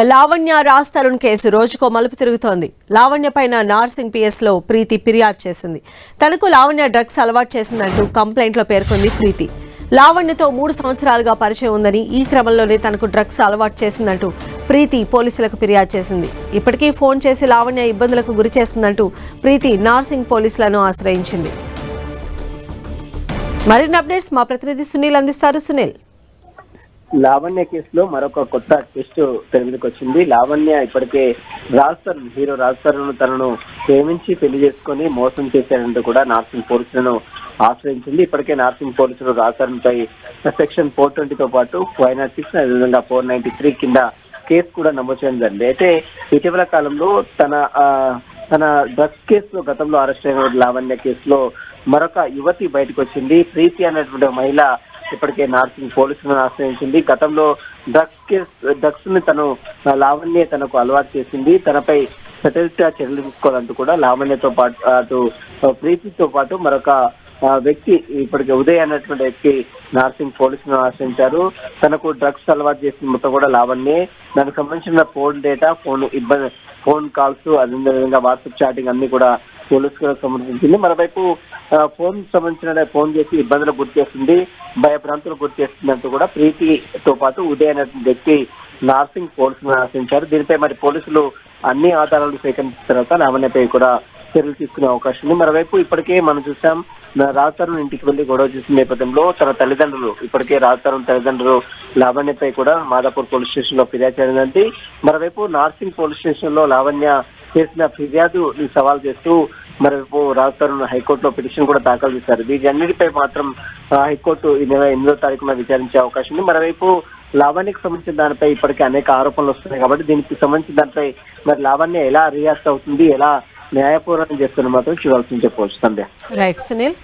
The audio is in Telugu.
లావణ్య రాజ్ తరుణ్ కేసు రోజుకో మలుపు తిరుగుతోంది. లావణ్య పైన నార్సింగ్ పిఎస్లో ప్రీతి ఫిర్యాదు చేసింది. తనకు లావణ్య డ్రగ్స్ అలవాటు చేసిందంటూ కంప్లైంట్లో పేర్కొంది ప్రీతి. లావణ్యతో మూడు సంవత్సరాలుగా పరిచయం ఉందని ఈ క్రమంలోనే తనకు డ్రగ్స్ అలవాటు చేసిందంటూ ప్రీతి పోలీసులకు ఫిర్యాదు చేసింది. ఇప్పటికీ ఫోన్ చేసి లావణ్య ఇబ్బందులకు గురి చేస్తుందంటూ ప్రీతి నార్సింగ్ పోలీసులను ఆశ్రయించింది. మరిన్ని అప్డేట్స్ మా ప్రతినిధి సునీల్ అందిస్తారు. సునీల్. లావణ్య కేసులో మరొక కొత్త ట్విస్ట్ తెలుగుకి వచ్చింది. లావణ్య ఇప్పటికే రాజ్ తరుణ్ హీరో రాజ్ తరుణ్ తనను ప్రేమించి పెళ్ళి చేసుకుని మోసం చేశాడంటూ కూడా నార్సింగ్ పోలీసులను ఆశ్రయించింది. ఇప్పటికే నార్సింగ్ పోలీసులు రాజ్ తరుణ్ పై సెక్షన్ ఫోర్ ట్వంటీతో పాటు ఫైవ్ నాట్ సిక్స్ అదేవిధంగా ఫోర్ నైన్టీ త్రీ కింద కేసు కూడా నమోదు చేయడం జరిగింది. అయితే ఇటీవల కాలంలో తన తన డ్రగ్స్ కేసులో గతంలో అరెస్ట్ అయిన లావణ్య కేసులో మరొక యువతి బయటకు వచ్చింది. ప్రీతి అనేటువంటి మహిళ ఇప్పటికే నార్సింగ్ పోలీసులను ఆశ్రయించింది. గతంలో డ్రగ్స్ కేసు డ్రగ్స్ని తను లావణ్య తనకు అలవాటు చేసింది. తనపై సటల్గా చర్యలు తీసుకోవాలంటూ కూడా లావణ్యతో పాటు అటు ప్రీతితో పాటు మరొక వ్యక్తి ఇప్పటికే ఉదయ్ అన్నటువంటి వ్యక్తి నార్సింగ్ పోలీసులను ఆశ్రయించారు. తనకు డ్రగ్స్ అలవాటు చేసిన మొత్తం కూడా లావణ్యే. దానికి సంబంధించిన ఫోన్ డేటా ఫోన్ ఇబ్బంది ఫోన్ కాల్స్ అదేవిధంగా వాట్సాప్ చాటింగ్ అన్ని కూడా పోలీసులకు సంబంధించింది. మరోవైపు ఫోన్ సంబంధించిన ఫోన్ చేసి ఇబ్బందులు గురి చేస్తుంది భయభ్రాంతులు గురి చేస్తుంది అంటూ కూడా ప్రీతితో పాటు ఉదయ్ అనే వ్యక్తి నార్సింగ్ పోలీసులను ఆశ్రయించారు. దీనిపై మరి పోలీసులు అన్ని ఆధారాలు సేకరించిన తర్వాత లావణ్యపై కూడా చర్యలు తీసుకునే అవకాశం ఉంది. మరోవైపు ఇప్పటికే మనం చూసాం రాజతరుణ్ ఇంటికి వెళ్ళి గొడవ చేసిన నేపథ్యంలో తన తల్లిదండ్రులు ఇప్పటికే రాజతరుణ్ తల్లిదండ్రులు లావణ్యపై కూడా మాదాపూర్ పోలీస్ స్టేషన్లో ఫిర్యాదు చేయడండి మరోవైపు నార్సింగ్ పోలీస్ స్టేషన్లో లావణ్య చేసిన ఫిర్యాదు సవాల్ చేస్తూ మరోవైపు రాజతరుణ్ హైకోర్టులో పిటిషన్ కూడా దాఖలు చేశారు. వీటన్నిటిపై మాత్రం హైకోర్టు ఈ నెల ఎనిమిదో తారీఖున విచారించే అవకాశం ఉంది. మరోవైపు లావణ్యకు సంబంధించిన దానిపై ఇప్పటికే అనేక ఆరోపణలు వస్తున్నాయి కాబట్టి దీనికి సంబంధించిన దానిపై మరి లావణ్య ఎలా రియాక్ట్ అవుతుంది ఎలా న్యాయపూర్వకం చేస్తున్న మాత్రం చూడాల్సింది చెప్పవచ్చు సంధ్య రైట్ సునీల్